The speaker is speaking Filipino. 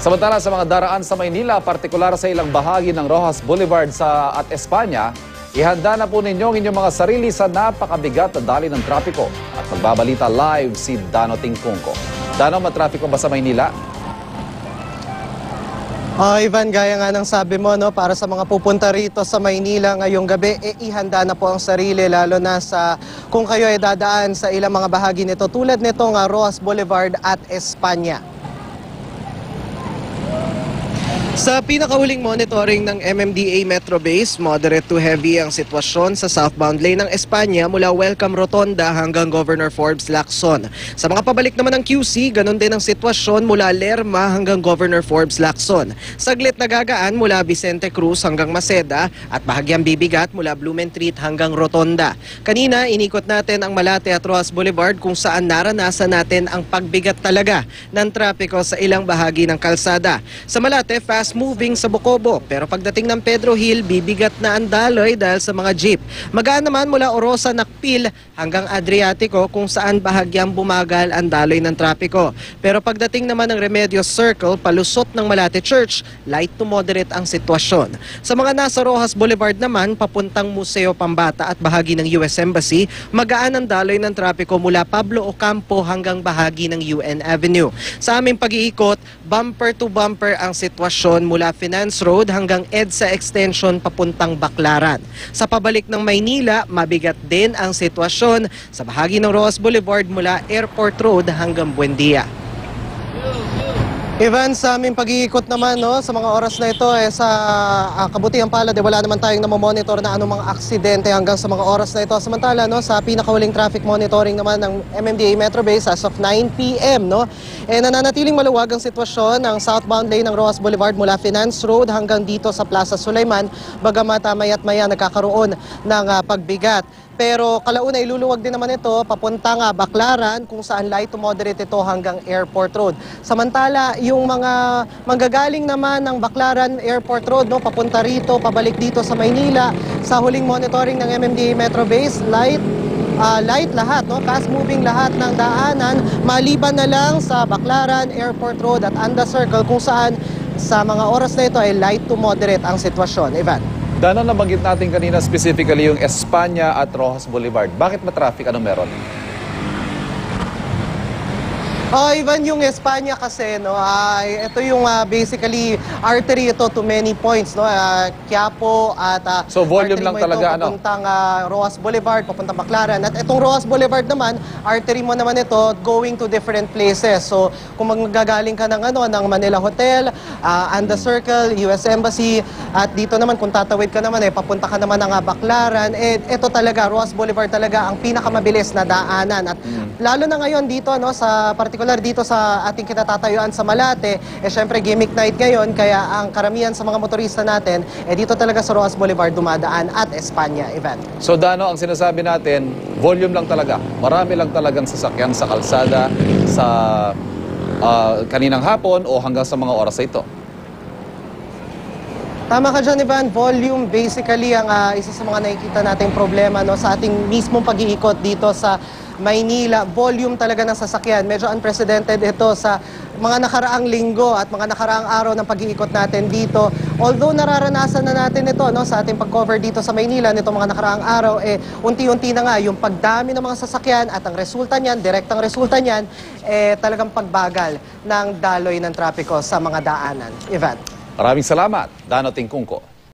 Samantala sa mga daraan sa Maynila, partikular sa ilang bahagi ng Rojas Boulevard sa at Espanya, ihanda na po ninyo ang inyong mga sarili sa napakabigat na dali ng trapiko. At magbabalita live si Dano Tingkungko. Dano, matrapiko ba sa Maynila? Oh, Ivan, gaya nga ng sabi mo, no, para sa mga pupunta rito sa Maynila ngayong gabi, eh, ihanda na po ang sarili, lalo na sa kung kayo ay dadaan sa ilang mga bahagi nito, tulad nitong uh, Rojas Boulevard at Espanya. Sa pinakahuling monitoring ng MMDA Metro Base, moderate to heavy ang sitwasyon sa southbound lane ng Espanya mula Welcome Rotonda hanggang Governor Forbes Lacson. Sa mga pabalik naman ng QC, ganun din ang sitwasyon mula Lerma hanggang Governor Forbes Lacson. Saglit na gagaan mula Vicente Cruz hanggang Maceda at bahagyang bibigat mula Blumentritt hanggang Rotonda. Kanina, inikot natin ang Malate at Rojas Boulevard kung saan naranasan natin ang pagbigat talaga ng trapiko sa ilang bahagi ng kalsada. Sa Malate, fast moving sa Bocobo. Pero pagdating ng Pedro Hill, bibigat na ang daloy dahil sa mga jeep. Magaan naman mula Orosa, Nakpil hanggang Adriatico kung saan bahagyang bumagal ang daloy ng trapiko. Pero pagdating naman ng Remedios Circle, palusot ng Malate Church, light to moderate ang sitwasyon. Sa mga nasa Rojas Boulevard naman, papuntang Museo Pambata at bahagi ng US Embassy, magaan ang daloy ng trapiko mula Pablo Ocampo hanggang bahagi ng UN Avenue. Sa aming pag-iikot, bumper to bumper ang sitwasyon mula Finance Road hanggang EDSA Extension papuntang Baclaran. Sa pabalik ng Maynila, mabigat din ang sitwasyon sa bahagi ng Rojas Boulevard mula Airport Road hanggang Buendia. Ivan, sa aming pag-iikot naman no, sa mga oras na ito, eh, sa ah, kabutihan palad, eh, wala naman tayong namomonitor na anumang aksidente hanggang sa mga oras na ito. Samantala, no, sa pinakawaling traffic monitoring naman ng MMDA Metro Base as of 9 p.m., no, eh, nananatiling maluwag ang sitwasyon ng southbound lane ng Rojas Boulevard mula Finance Road hanggang dito sa Plaza Sulaiman, bagamat ah, maya't maya nagkakaroon ng ah, pagbigat. Pero kalauna iluluwag din naman ito papuntang uh, Baclaran kung saan light to moderate ito hanggang Airport Road. Samantala, yung mga manggagaling naman ng Baclaran Airport Road no papunta rito, pabalik dito sa Maynila sa huling monitoring ng MMDA Metro Base, light ah, light lahat, no? fast moving lahat ng daanan, maliban na lang sa Baclaran Airport Road at Anda Circle kung saan sa mga oras na ito ay light to moderate ang sitwasyon. Ivan. Dano, nabanggit natin kanina specifically yung Espanya at Rojas Boulevard. Bakit matraffic? Anong meron? Oh, Ivan, yung Espanya kasi, no, ay ito yung ah, basically artery ito to many points, no, ah, Quiapo at ah, So, volume artery lang mo talaga, ito, ano? papuntang ah, Rojas Boulevard, papuntang Baclaran. At itong Rojas Boulevard naman, artery mo naman ito going to different places. So, kung magagaling ka ng ano, ng Manila Hotel, ah, Anda Circle, US Embassy, at dito naman kung tatawid ka naman eh papunta ka naman ng ah, Baclaran, eh ito talaga Rojas Boulevard talaga ang pinakamabilis na daanan at lalo na ngayon dito no sa particular dito sa ating kinatatayuan sa Malate, eh syempre gimmick night ngayon kaya ang karamihan sa mga motorista natin eh dito talaga sa Rojas Boulevard dumadaan at Espanya event. So Dano, ang sinasabi natin, volume lang talaga. Marami lang talagang sasakyan sa kalsada sa ah, kaninang hapon o hanggang sa mga oras na ito. Tama ka dyan, Ivan. Volume basically ang ah, isa sa mga nakikita nating problema no, sa ating mismong pag-iikot dito sa Maynila. Volume talaga ng sasakyan. Medyo unprecedented ito sa mga nakaraang linggo at mga nakaraang araw ng pag-iikot natin dito. Although nararanasan na natin ito no, sa ating pag-cover dito sa Maynila nito mga nakaraang araw, eh, unti-unti na nga yung pagdami ng mga sasakyan at ang resulta niyan, direktang resulta niyan, eh, talagang pagbagal ng daloy ng trapiko sa mga daanan. Ivan. Maraming salamat, Dano Tingkungko.